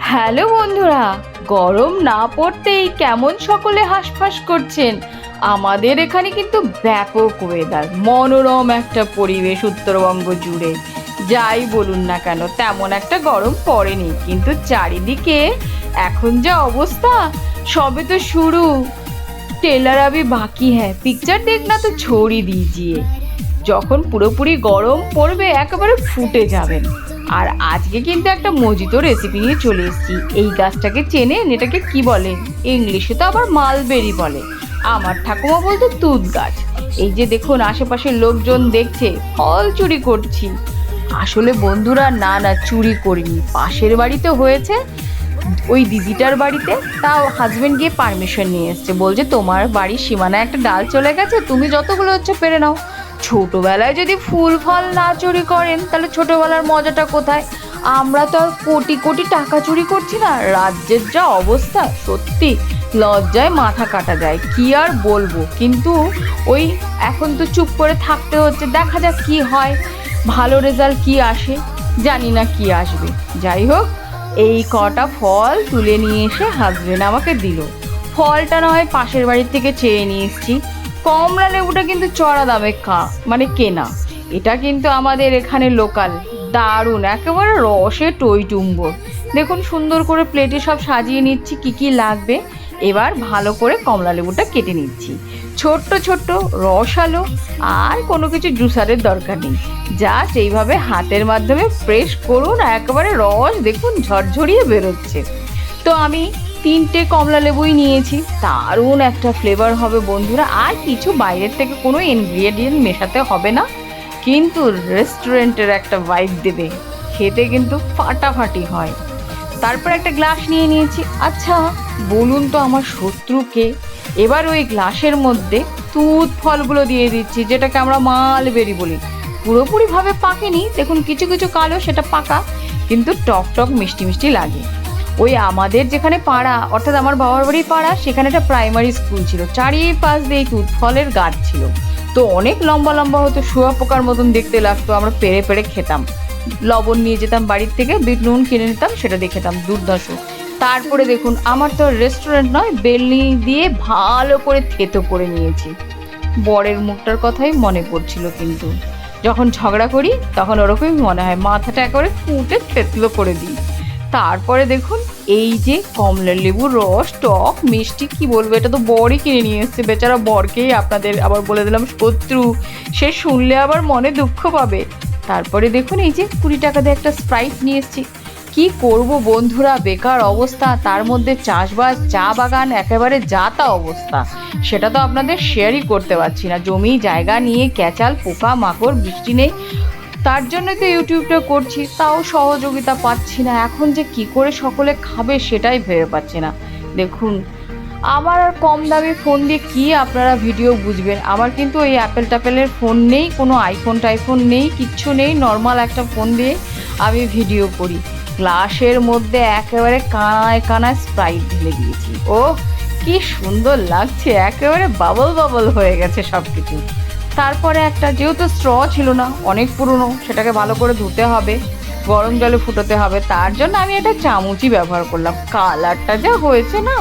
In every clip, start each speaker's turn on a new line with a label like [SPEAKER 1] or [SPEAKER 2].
[SPEAKER 1] Hello বন্ধুরা, গরম না পড়তেই কেমন সকলে হাঁসফাঁস করছেন? আমাদের এখানে কিন্তু ব্যাপক ওয়েদার মনোরম একটা পরিবেশ উত্তরবঙ্গ জুড়ে। যাই বলুন না কেন, তেমন একটা গরম পড়েনি, কিন্তু চারিদিকে এখন যা অবস্থা, সবে তো শুরু। টেলার আবি বাকি হ্যাঁ পিকচার দেখ না তো ছড়ি দিয়ে যখন পুরোপুরি গরম পড়বে, একেবারে ফুটে যাবেন। আর আজকে কিন্তু একটা মজিতো রেসিপি নিয়ে চলে এসেছি। এই গাছটাকে চেনেন এটাকে কি বলে? ইংলিশে তো আবার মালবেরি বলে। আমার ঠাকুমা বলতো তুত গাছ। এই যে দেখুন, আশেপাশের লোকজন দেখছে, ফল চুরি করছি। আসলে বন্ধুরা, না না, চুরি করিনি। পাশের বাড়িতে হয়েছে, ওই দিদিটার বাড়িতে, তাও হাজব্যান্ড গিয়ে পারমিশন নিয়ে এসছে। বলছে, তোমার বাড়ির সীমানায় একটা ডাল চলে গেছে, তুমি যতগুলো হচ্ছে পেরে নাও। ছোটবেলায় যদি ফুল ফল না চুরি করেন, তাহলে ছোটবেলার মজাটা কোথায়? আমরা তো আর কোটি কোটি টাকা চুরি করছি না। রাজ্যের যা অবস্থা, সত্যি লজ্জায় মাথা কাটা যায়। কি আর বলব? কিন্তু ওই এখন তো চুপ করে থাকতে হচ্ছে। দেখা যাক কি হয়। ভালো রেজাল্ট কি আসে? জানি না কি আসবে। যাই হোক, এই কটা ফল তুলে নিয়ে এসে হাজবেন্ড আমাকে দিল। ফলটা না হয় পাশের বাড়ির থেকে চেয়ে নিয়ে এসেছি। কমলা লেবুটা কিন্তু চড়া দামে কা মানে কেনা। এটা কিন্তু আমাদের এখানে লোকাল দারুণ, একেবারে রসে টইটুম্বর দেখুন, সুন্দর করে প্লেটে সব সাজিয়ে নিচ্ছি, কি কি লাগবে। এবার ভালো করে কমলা লেবুটা কেটে নিচ্ছি। ছোট্ট ছোট্ট, রসালো, আর কোনো কিছু জুসারের দরকার নেই। জাস্ট এইভাবে হাতের মাধ্যমে প্রেস করুন, একেবারে রস দেখুন ঝরঝরিয়ে বেরোচ্ছে। তো আমি তিনটে কমলা লেবুই নিয়েছি। দারুণ একটা ফ্লেভার হবে বন্ধুরা। আর কিছু বাইরের থেকে কোনো ইনগ্রিডিয়েন্ট মেশাতে হবে না। কিন্তু রেস্টুরেন্টের একটা ভাইব দেবে। খেতে কিন্তু ফাটাফাটি হয়। তারপর একটা গ্লাস নিয়ে নিয়েছি। আচ্ছা বলুন তো আমার শত্রুকে। এবার ওই গ্লাসের মধ্যে তুত ফলগুলো দিয়ে দিচ্ছি, যেটাকে আমরা মালবেরি বলি। পুরোপুরিভাবে পাকেনি। দেখুন, কিছু কিছু কালো, সেটা পাকা। কিন্তু টক টক মিষ্টি মিষ্টি লাগে। ওই আমাদের যেখানে পাড়া, অর্থাৎ আমার বাবার বাড়ির পাড়া, সেখানে একটা প্রাইমারি স্কুল ছিল। চারিপাশ দিয়ে তুত ফলের গাছ ছিল। তো অনেক লম্বা লম্বা হতো, শুয়া পোকার মতন দেখতে লাগতো, আমরা পেরে পেরে খেতাম। লবণ নিয়ে যেতাম বাড়ির থেকে, বিট নুন কিনে নিতাম, সেটা দিয়ে খেতাম দুর্দশ তারপরে দেখুন, আমার তো রেস্টুরেন্ট নয়, বেলনি দিয়ে ভালো করে থেতো করে নিয়েছি। বরের মুখটার কথাই মনে পড়ছিল কিন্তু। যখন ঝগড়া করি, তখন ওরকমই মনে হয়, মাথাটা একেবারে ফুটে থেতলো করে দিই। তারপরে দেখুন এই যে কমলা লেবুর রস, টক, মিষ্টি, কি বলব, এটা তো বরই কিনে নিয়ে এসছে। বেচারা বরকেই আপনাদের আবার বলে দিলাম শত্রু। সে শুনলে আবার মনে দুঃখ পাবে। তারপরে দেখুন, এই যে কুড়ি টাকা দিয়ে একটা স্প্রাইট নিয়ে এসছি। কি করব বন্ধুরা, বেকার অবস্থা, তার মধ্যে চাষবাস, চা বাগান, একেবারে যা তা অবস্থা। সেটা তো আপনাদের শেয়ারই করতে পারছি না। জমি, জায়গা নিয়ে ক্যাচাল, পোকা, মাকড়, বৃষ্টি নেই। তার জন্য তো ইউটিউবটা করছি, তাও সহযোগিতা পাচ্ছি না। এখন যে কি করে সকলে খাবে সেটাই ভেবে পাচ্ছি না। দেখুন, আমার আর কম দামি ফোন দিয়ে কি আপনারা ভিডিও বুঝবেন? আমার কিন্তু ওই অ্যাপেল ট্যাপেলের ফোন নেই, কোনো আইফোন টাইফোন নেই, কিচ্ছু নেই। নর্মাল একটা ফোন দিয়ে আমি ভিডিও করি। গ্লাসের মধ্যে একেবারে কানায় কানায় স্প্রাইট ঢেলে দিয়েছি। ও কি সুন্দর লাগছে। একেবারে বাবল বাবল হয়ে গেছে সব কিছু তারপরে একটা, যেহেতু স্ট্র ছিল না, অনেক পুরনো, সেটাকে ভালো করে ধুতে হবে, গরম জলে ফুটোতে হবে, তার জন্য আমি একটা চামচই ব্যবহার করলাম। কালারটা যা হয়েছে না,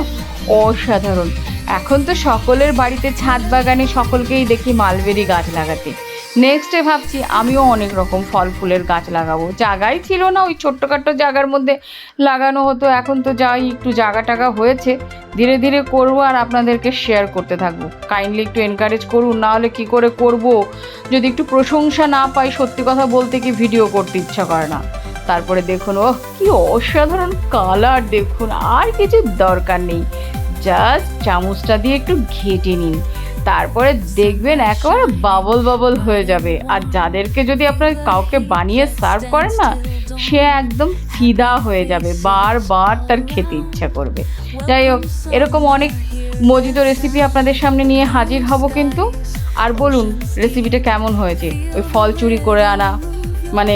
[SPEAKER 1] অসাধারণ। এখন তো সকলের বাড়িতে ছাদ বাগানে সকলকেই দেখি মালবেরি গাছ লাগাতে। নেক্সটে ভাবছি, আমিও অনেক রকম ফল ফুলের গাছ লাগাবো। জায়গাই ছিল না, ওই ছোট্টখাট্ট জায়গার মধ্যে লাগানো হতো। এখন তো যাই, একটু জায়গা টাগা হয়েছে। ধীরে ধীরে করব আর আপনাদেরকে শেয়ার করতে থাকব। কাইন্ডলি একটু এনকারেজ করুন নাহলে কি করে করব? যদি একটু প্রশংসা না পাই, সত্যি কথা বলতে কি ভিডিও করতে ইচ্ছা করে না। তারপরে দেখুন ও কি অসাধারণ কালার দেখুন, আর কিছু দরকার নেই। জাস্ট চামচটা দিয়ে একটু ঘেটে নিন। তারপরে দেখবেন একেবারে বাবল বাবল হয়ে যাবে। আর যাদেরকে যদি আপনার কাউকে বানিয়ে সার্ভ করেন না, সে একদম ফিদা হয়ে যাবে। বারবার তার খেতে ইচ্ছা করবে। যাই হোক, এরকম অনেক মজিত রেসিপি আপনাদের সামনে নিয়ে হাজির হব কিন্তু। আর বলুন রেসিপিটা কেমন হয়েছে? ওই ফল চুরি করে আনা মানে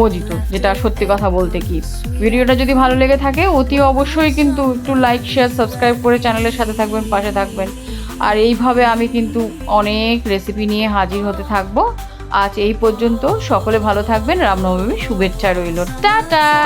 [SPEAKER 1] মজিত যেটা সত্যি কথা বলতে কি? ভিডিওটা যদি ভালো লেগে থাকে, অতি অবশ্যই কিন্তু একটু লাইক শেয়ার সাবস্ক্রাইব করে চ্যানেলের সাথে থাকবেন, পাশে থাকবেন। আর এইভাবে আমি কিন্তু অনেক রেসিপি নিয়ে হাজির হতে থাকব। আজ এই পর্যন্ত সকলে ভালো থাকবেন। রামনবমী শুভেচ্ছা রইল। টাটা!